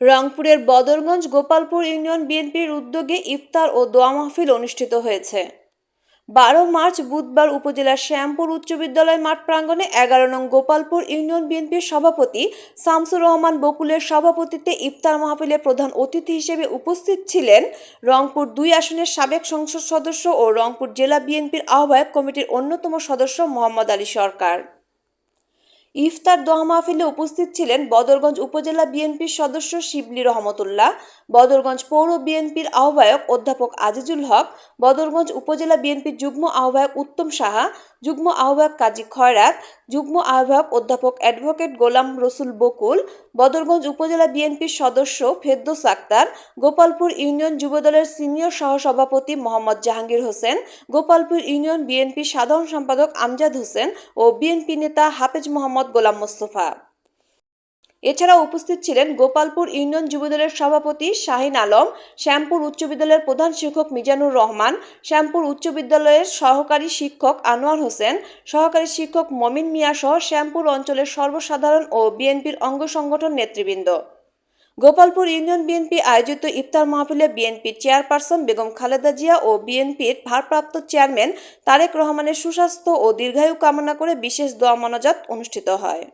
রংপুরের বদরগঞ্জ গোপালপুর ইউনিয়ন বিএনপির উদ্যোগে ইফতার ও দোয়া মাহফিল অনুষ্ঠিত হয়েছে। বারো মার্চ বুধবার উপজেলার শ্যামপুর উচ্চ বিদ্যালয় মাঠ প্রাঙ্গণে এগারো নং গোপালপুর ইউনিয়ন বিএনপির সভাপতি শামসুর রহমান বকুলের সভাপতিত্বে ইফতার মাহফিলে প্রধান অতিথি হিসেবে উপস্থিত ছিলেন রংপুর দুই আসনের সাবেক সংসদ সদস্য ও রংপুর জেলা বিএনপির আহ্বায়ক কমিটির অন্যতম সদস্য মোহাম্মদ আলী সরকার। ইফতার দোয়া মাহফিলে উপস্থিত ছিলেন বদরগঞ্জ উপজেলা বিএনপির সদস্য শিবলি রহমতুল্লাহ, বদরগঞ্জ পৌর বিএনপির আহ্বায়ক অধ্যাপক আজিজুল হক, বদরগঞ্জ উপজেলা বিএনপির যুগ্ম আহ্বায়ক উত্তম সাহা, যুগ্ম আহ্বায়ক কাজী খয়রাত, যুগ্ম আহ্বায়ক অধ্যাপক অ্যাডভোকেট গোলাম রসুল বকুল, বদরগঞ্জ উপজেলা বিএনপির সদস্য ফেরদৌস আক্তার, গোপালপুর ইউনিয়ন যুবদলের সিনিয়র সহসভাপতি মোহাম্মদ জাহাঙ্গীর হোসেন, গোপালপুর ইউনিয়ন বিএনপির সাধারণ সম্পাদক আমজাদ হোসেন ও বিএনপি নেতা হাফেজ মোহাম্মদ গোলাম মোস্তফা। এছাড়া উপস্থিত ছিলেন গোপালপুর ইউনিয়ন যুবদলের সভাপতি শাহিন আলম, শ্যামপুর উচ্চ বিদ্যালয়ের প্রধান শিক্ষক মিজানুর রহমান, শ্যামপুর উচ্চ বিদ্যালয়ের সহকারী শিক্ষক আনোয়ার হোসেন, সহকারী শিক্ষক মমিন মিয়া সহ শ্যামপুর অঞ্চলের সর্বসাধারণ ও বিএনপির অঙ্গ সংগঠন নেতৃবৃন্দ। গোপালপুর ইউনিয়ন বিএনপি আয়োজিত ইফতার মাহফিলে বিএনপির চেয়ারপারসন বেগম খালেদা জিয়া ও বিএনপির ভারপ্রাপ্ত চেয়ারম্যান তারেক রহমানের সুস্বাস্থ্য ও দীর্ঘায়ু কামনা করে বিশেষ দোয়া মনাজাত অনুষ্ঠিত হয়।